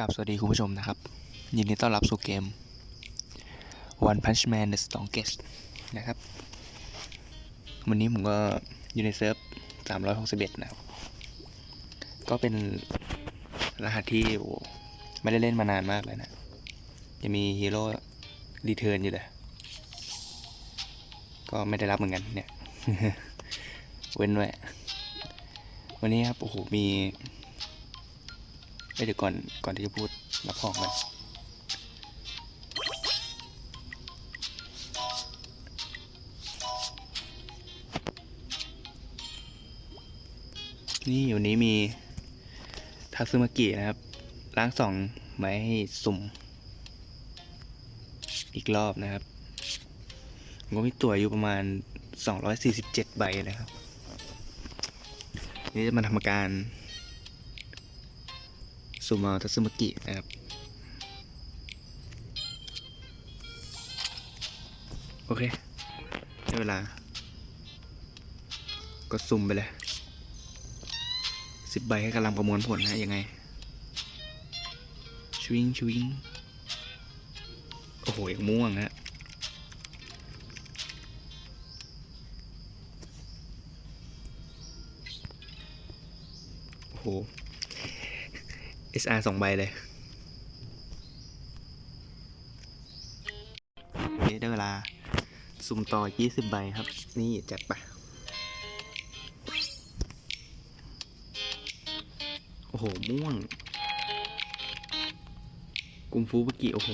กับสวัสดีคุณผู้ชมนะครับ ยินดีต้อนรับสู่เกม One Punch Man The Strongest นะครับ วันนี้ผมก็อยู่ในเซิร์ฟ 361 นะครับ ก็เป็นรหัสที่โอ้ไม่ได้เล่นมานานมากเลยนะ จะมีฮีโร่รีเทิร์นอยู่เลย ก็ไม่ได้รับเหมือนกันเนี่ย เว้นไว้วันนี้ครับ โอ้โห มี เอ้ยเดี๋ยวก่อนก่อนที่จะพูดรับของกันนี่อยู่นี้มีทัซึมากินะครับ ล้างสองไว้ให้สุ่ม อีกรอบนะครับก็มีตัวอยู่ประมาณ 247 ใบนะครับ นี่จะมาทำการ ซูมาทัซึมกินะครับโอเคได้เวลา ก็ซุ่มไปเลยสิบใบให้กำลังประมวลผลนะยังไงชวิงชวิงโอ้โหยังม่วงนะโอ้โห SR สองใบเลยได้เวลาซุ่มต่อ 20 ใบครับ นี่จัดไปโอ้โห ม่วง กุมฟูบุกิโอ้โห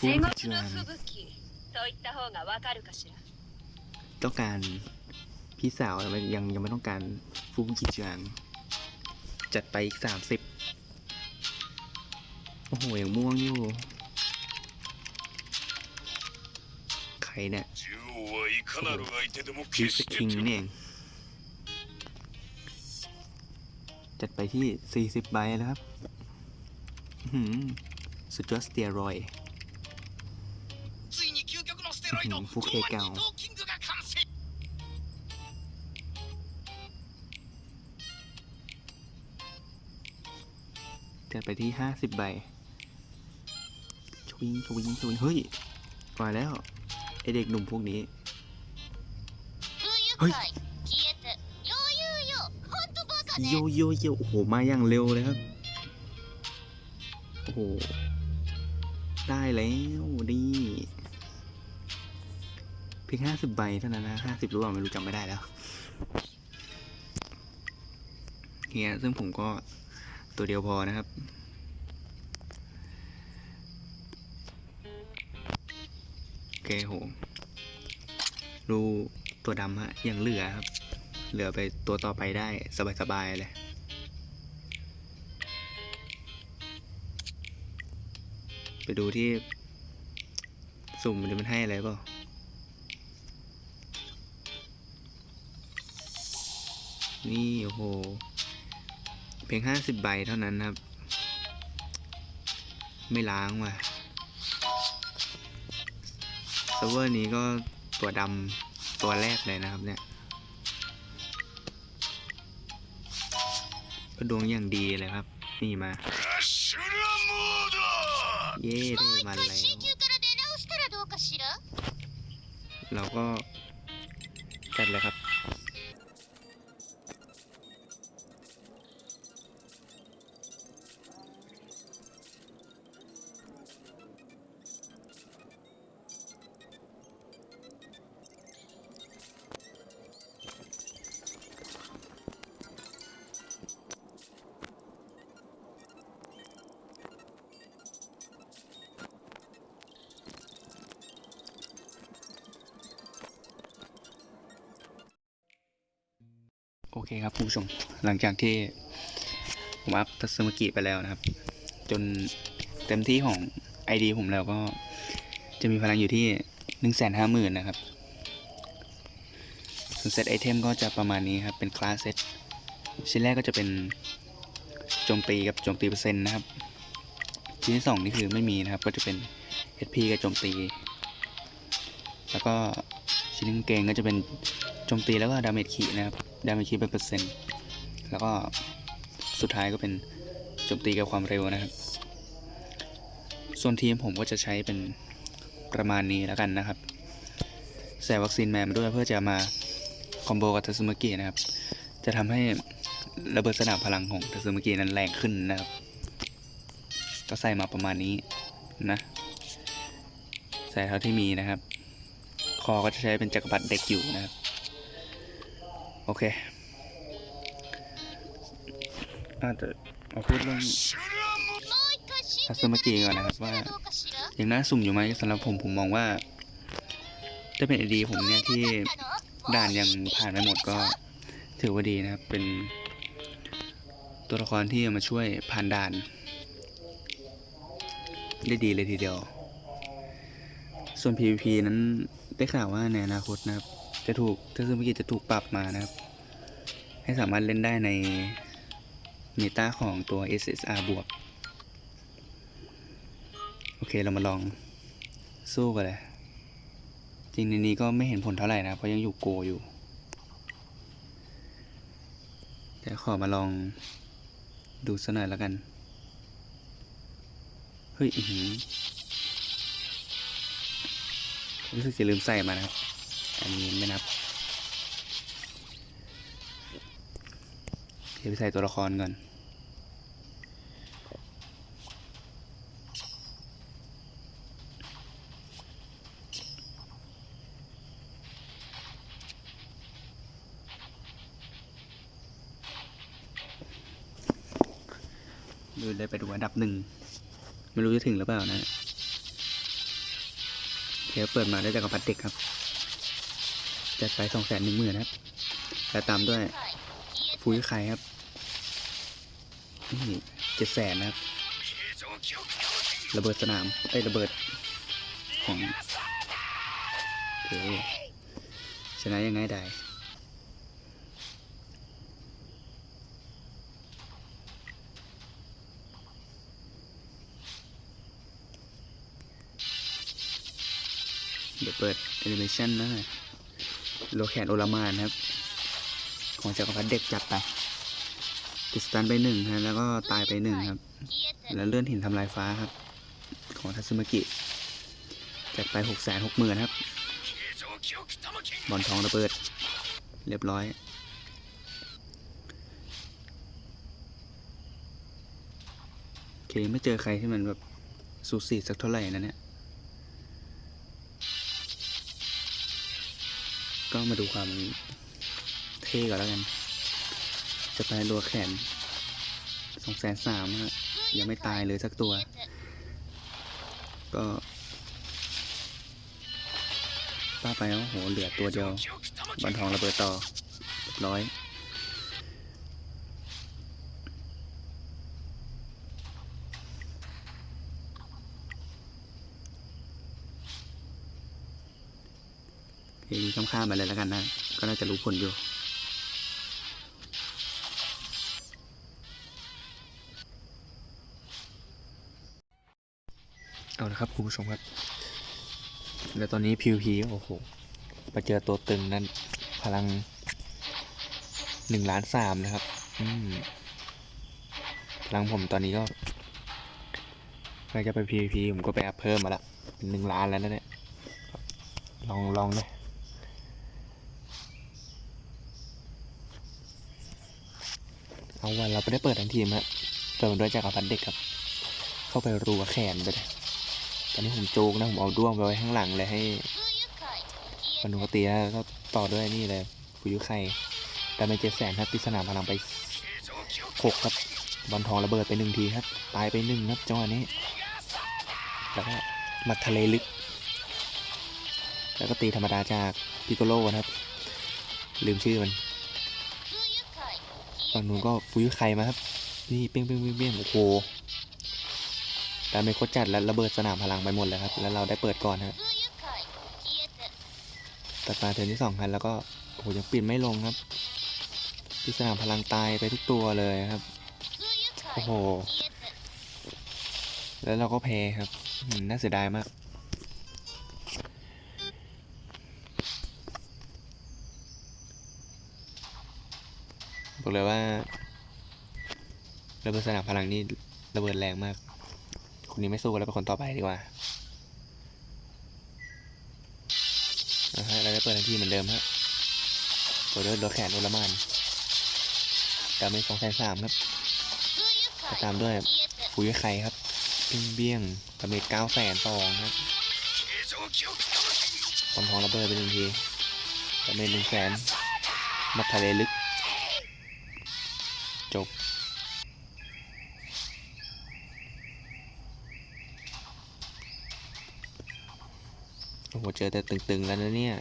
ฟูบุกิต้องการพี่สาวยังยังไม่ต้องการฟูบุกิจานจัดไปอีกสามสิบ โอ้โหยังม่วงอยู่ ใครเนี่ยคิวสกิงนี่เงจัดไปที่ 40 ใบแล้วครับสุดยอดสเตียรอยฟูเคเก่าจัดไปที่ 50 ใบ วิงสวิงสวิงเฮ้ยปล่ยแล้วไอเด็กหนุ่มพวกนี้เฮ้ยโยโยโยโอ้โหมาอย่างเร็วเลยครับโอ้โหได้แล้วนี่เพียงห้าสิบใบเท่านั้นนะห้าสิบรู้ว่าไม่รู้จำไม่ได้แล้วเฮียซึ่งผมก็ตัวเดียวพอนะครับ โอเคโหดูตัวดำฮะยังเหลือครับ เหลือไปตัวต่อไปได้สบายๆเลยไปดูที่สุ่มมันมันให้อะไรเปล่านี่โอ้โห เพียงห้าสิบใบเท่านั้นครับ ไม่ล้างว่ะ เซิร์ฟเวอร์นี้ก็ตัวดำตัวแรกเลยนะครับเนี่ยก็ดวงอย่างดีเลยครับ นี่มา เย่ได้มาแล้วจัดเลยครับ โอเคครับคุณผู้ชมหลังจากที่ผมอัพทัศมกิไปแล้วนะครับ จนเต็มที่ของ ID ผมแล้วก็จะมีพลังอยู่ที่หนึ่งแสนห้าหมื่นนะครับส่วนเซตไอเทมก็จะประมาณนี้ครับ เป็นคลาสเซตชิ้นแรกก็จะเป็นโจมตีกับโจมตีเปอร์เซ็นต์นะครับ ชิ้นที่สองนี่คือไม่มีนะครับ ก็จะเป็น HP กับโจมตี แล้วก็ชิ้นกางเกงก็จะเป็น โจมตีแล้วก็ดาเมจขีนะครับ ดาเมจขีเป็นเปอร์เซ็นต์ แล้วก็สุดท้ายก็เป็นโจมตีกับความเร็วนะครับ ส่วนทีมผมก็จะใช้เป็นประมาณนี้แล้วกันนะครับ ใส่วัคซีนแมนมาด้วยเพื่อจะมาคอมโบกับทัซึมากินะครับ จะทำให้ระเบิดสนามพลังของทัซึมากินั้นแรงขึ้นนะครับ ก็ใส่มาประมาณนี้นะ ใส่เท่าที่มีนะครับ คอก็จะใช้เป็นจักรพรรดิเด็กอยู่นะครับ โอเคอาจจะมาพูดเรื่องทัสมาเกก่อนนะครับว่าอย่างน่าสุ่มอยู่ไหมสำหรับผมผมมองว่า จะเป็นไอดีผมเนี่ยที่ด่านยังผ่านไปหมดก็ถือว่าดีนะครับ เป็นตัวละครที่มาช่วยผ่านด่าน ได้ดีเลยทีเดียว ส่วน PVP นั้นได้ข่าวว่าในอนาคตนะครับ จะถูกเทสมาเกจะถูกปรับมานะครับ ให้สามารถเล่นได้ในเมตาของตัว SSR บวก โอเคเรามาลองสู้กันเลย จริงในนี้ก็ไม่เห็นผลเท่าไหร่นะ เพราะยังอยู่โกอยู่แต่ขอมาลองดูสักหน่อยแล้วกัน เฮ้ยอือรู้สึกจะลืมใส่มานะครับ อันนี้ไม่นับ เดี๋ยวไปใส่ตัวละครก่อนดูเลยไปดูอันดับหนึ่ง ไม่รู้จะถึงหรือเปล่านะเดี๋ยวเปิดมาได้จากกระพัดเด็กครับ จัดไปสองแสนหนึ่งหมื่นครับ แล้วตามด้วย ฟูยไข่ครับนี่เจ็ดแสนนะครับ ระเบิดสนามไอ้ระเบิดของโอเคชนะยังไงได้เดี๋ยวเปิดแอนิเมชันนะโลแคนโอลามานครับ ของจักรพรรดิเด็กจัดไปติดสตันไปหนึ่งฮะแล้วก็ตายไปหนึ่งครับ แล้วเลื่อนหินทำลายฟ้าครับ ของทัศมกิจัดไปหกแสนหกหมื่นครับบอลทองระเบิด เรียบร้อย โอเคไม่เจอใครที่มันแบบสูสีสักเท่าไหร่นะเนี่ย ก็มาดูความ เท่ก่อนแล้วกัน จะไปรัวแขนสองแสนสามฮะยังไม่ตายเลยสักตัว ก็ป้าไปแล้วโหเหลือตัวเดียวบอลทองระเบิดต่อเรียบร้อยเฮ้ยข้ามข้ามๆไปเลยแล้วกันนะ ก็น่าจะรู้ผลอยู่ เอาละครับคุณผู้ชมครับ แล้วตอนนี้ PVP โอ้โหมาเจอตัวตึงนั่นพลังหนึ่งล้านสามนะครับ อืมพลังผมตอนนี้ก็ใครจะไป PVP ผมก็ไปอัพเพิ่มมาละเป็นหนึ่งล้านแล้วนะเนี่ย ลองลองเลยเอาวันเราไปได้เปิดทั้งทีมครับเปิดด้วยจักรพันเด็กครับ เข้าไปรัวแขนไปเลย ตอนนี้ผมโจูงนะผมเอาด้วงไปไว้ข้างหลังเลยให้มันปกตีแล้ก็ต่อด้วยนี่เลยปุยุไข่แต่ไม่เจอแสนครับที่สนามพลังไป6ครับบอลทองระเบิดไปหนึ่งทีครับตายไปหนึ่งครับจังหวะนี้แล้วก็มาทะเลลึก แล้วก็ตีธรรมดาจากพิโกโลนะครับ ลืมชื่อมันฝั่งนู้นก็ฟุยุไข่มาครับ นี่เปี้ยงเปี้ยงเปี้ยงโอ้โห ดาเมจโคตรจัดและระเบิดสนามพลังไปหมดเลยครับ แล้วเราได้เปิดก่อนฮะตัดมาเทิร์นที่สองครับแล้วก็โอ้หยังปิดไม่ลงครับ ที่สนามพลังตายไปทุกตัวเลยครับ โอ้โห แล้วเราก็แพ้ครับน่าเสียดายมากบอกเลยว่าระเบิดสนามพลังนี่ระเบิดแรงมาก คนนี้ไม่สู้แล้วเป็นคนต่อไปดีกว่านะฮะเราจะเปิดทันทีเหมือนเดิมฮะโดยรถแขนโอลมานตาเมจสองแสนสามครับตามด้วยฟุยไข่ครับปิ้งเบี้ยงตาเมจเก้าแสนสองครับปอนทองระเบิดไปหนึ่งทีตาเมจหนึ่งแสนมัททะเลลึก โหเจอแต่ตึงๆแล้วนะเนี่ย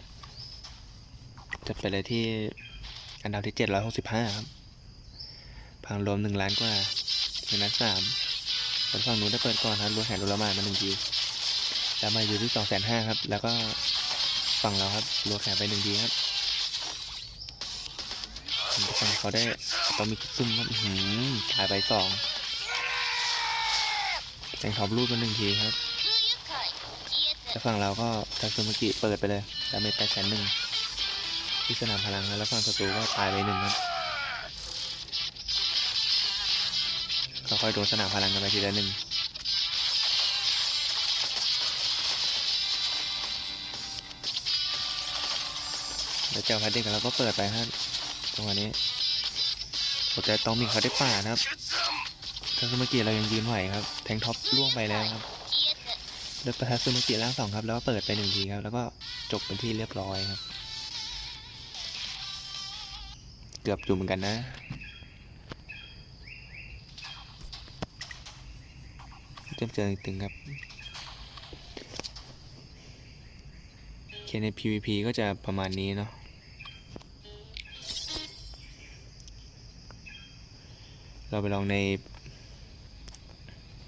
จะไปเลยที่อันดับที่เจ็ดร้อยหกสิบห้าครับพังรวมหนึ่งล้านกว่าชนึ่งสามฝั่งนู้นได้เปิดก่อนครับรวมแหนรูละมามาหนึ่งทีแล้วมาอยู่ที่สองแสนห้าครับ แล้วก็ฝั่งเราครับรัวแขนไปหนึ่งทีครับฝั่งเขาได้ตอมีคิดซุ่มครับหืมถ่ายไปสองแตงทอปรูดมาหนึ่งทีครับ แล้ฝั่งเราก็ ทังซูมิกิเปิดไปเลยดาเมจแปดแสนหนึ่งที่สนามพลังแล้วฝั่งศัตรูก็ตายไปหนึ่งครับค่อยๆโดนสนามพลังกันไปทีละหนึ่งแล้วเจ้าพัดเด็กเราก็เปิดไปฮะจังวะนี้โอ้แต่ตองมิงเขาได้ป่านะครับทางซูมิกิเรายังยืนไหวครับ แทงท็อปล่วงไปแล้วครับ เลือกประทัดซูมากิล่างสองครับ แล้วก็เปิดไปหนึ่งทีครับ แล้วก็จบเป็นที่เรียบร้อยครับ เกือบอยู่เหมือนกันนะเจมเจอตึงครับเคใน PVP ก็จะประมาณนี้เนาะเราไปลองใน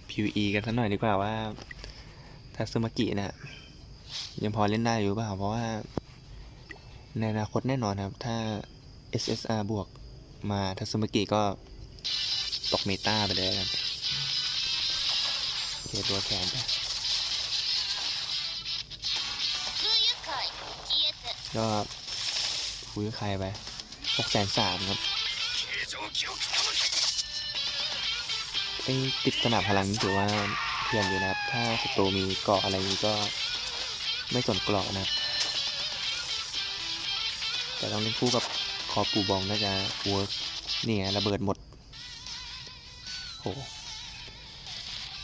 PVE กันสักหน่อยดีกว่าว่า ทัสมากินะยังพอเล่นได้อยู่เปล่าเพราะว่า ในอนาคตแน่นอนครับ ถ้า SSR บวกมาทัสมากิก็ตกเมตาไปเลยครับโอเคตัวแทนไปก็คุยกับใครไปหกแสนสามครับไอติดสนามพลังนี่ถือว่าเพียนอยู่นะครับ ถ้าศัตรูมีเกาะอะไรนี้ก็ไม่สนเกาะนะแต่ต้องเล่นคู่กับคอปูบองน่าจะเวิร์กเนี่ยระเบิดหมดโห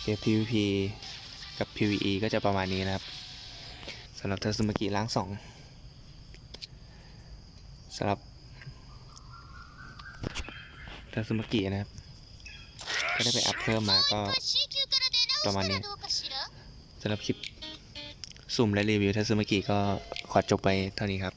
เกม PVP กับ PVE ก็จะประมาณนี้นะครับสำหรับเทอร์ซูมากิล้างสองสำหรับเทอร์ซูมากินะครับ ก็ได้ไปอัพเพิ่มมาก็ประมาณนี้ สำหรับคลิปสุ่มและรีวิวเทอร์ซึมากิก็ขอจบไปเท่านี้ครับ